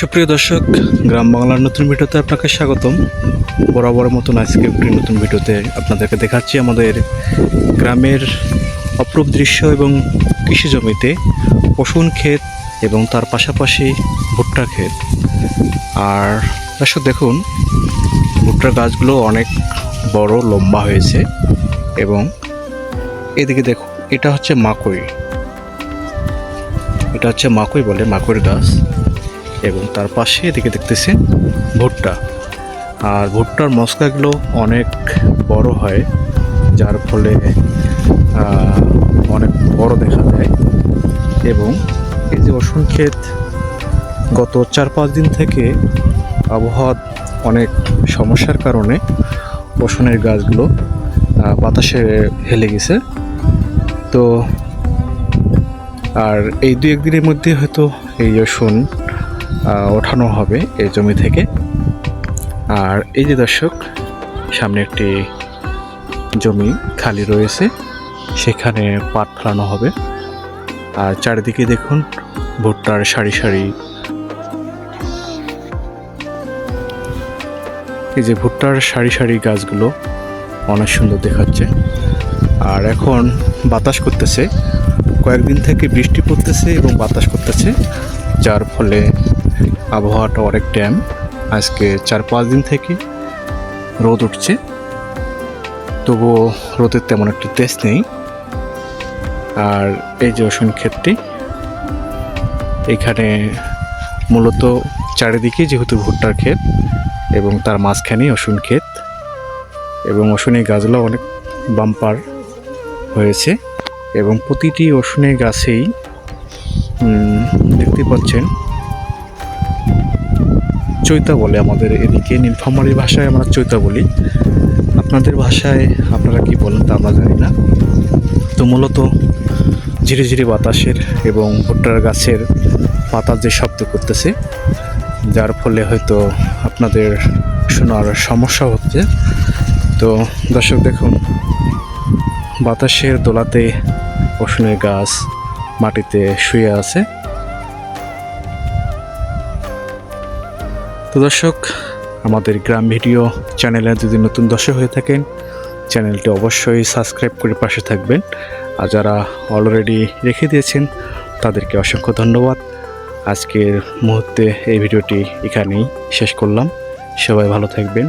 সুপ্রিয় দর্শক, গ্রাম বাংলার নতুন ভিডিওতে আপনাকে স্বাগতম। বরাবর মতন আজকে একটি নতুন ভিডিওতে আপনাদেরকে দেখাচ্ছি আমাদের গ্রামের অপরূপ দৃশ্য এবং কৃষি জমিতে পশুন ক্ষেত এবং তার পাশাপাশি ভুট্টা ক্ষেত। আর দর্শক, দেখুন, ভুট্টার গাছগুলো অনেক বড়, লম্বা হয়েছে এবং এদিকে দেখুন, এটা হচ্ছে মাকই এটা হচ্ছে মাকই বলে মাকইর গাছ। এবং তার পাশে এদিকে দেখতেছেন ভুট্টা। আর ভুট্টার মশকাগুলো অনেক বড় হয়, যার ফলে অনেক বড় দেখা যায়। এবং এই যে রসুন ক্ষেত, গত চার পাঁচ দিন থেকে আবহাওয়া অনেক সমস্যার কারণে রসুনের গাছগুলো বাতাসে হেলে গেছে। তো, আর এই দু একদিনের মধ্যে হয়তো এই রসুন ওঠানো হবে এই জমি থেকে। আর এই যে দর্শক, সামনে একটি জমি খালি রয়েছে, সেখানে পাট ফেলানো হবে। আর চারিদিকে দেখুন, ভুট্টার সারি সারি। এই যে ভুট্টার সারি সারি গাছগুলো অনেক সুন্দর দেখাচ্ছে। আর এখন বাতাস করতেছে। কয়েকদিন থেকে বৃষ্টি পড়তেছে এবং বাতাস করতেছে, যার ফলে আবহাওয়াটা অনেক ড্যাম আজকে চার পাঁচ দিন থেকে রোদ উঠছে। তবুও রোদের তেমন একটা তেজ নেই। আর এই যে রসুন ক্ষেতটি, এখানে মূলত চারিদিকে যেহেতু ভুট্টার ক্ষেত এবং তার মাঝখানেই রসুন ক্ষেত এবং রসুনের গাছগুলো অনেক বাম্পার হয়েছে এবং প্রতিটি রসুনের গাছেই দেখতে পাচ্ছেন চৈতা বলে আমাদের এদিকে নীলফামারী ভাষায় আমরা চৈতা বলি আপনাদের ভাষায় আপনারা কি বলেন তা আমরা জানি না। তো মূলত ধীরে ধীরে বাতাসের এবং ভুট্টার গাছের পাতা যে শব্দ করতেছে, যার ফলে হয়তো আপনাদের শোনার সমস্যা হচ্ছে। তো দর্শক দেখুন, বাতাসের দোলাতে রসুনের গাছ মাটিতে শুয়ে আছে। তো দর্শক, আমাদের গ্রাম ভিডিও চ্যানেলে যদি নতুন দর্শক হয়ে থাকেন, চ্যানেলটি অবশ্যই সাবস্ক্রাইব করে পাশে থাকবেন। আর যারা অলরেডি রেখে দিয়েছেন, তাদেরকে অসংখ্য ধন্যবাদ। আজকের মুহূর্তে এই ভিডিওটি এখানেই শেষ করলাম। সবাই ভালো থাকবেন।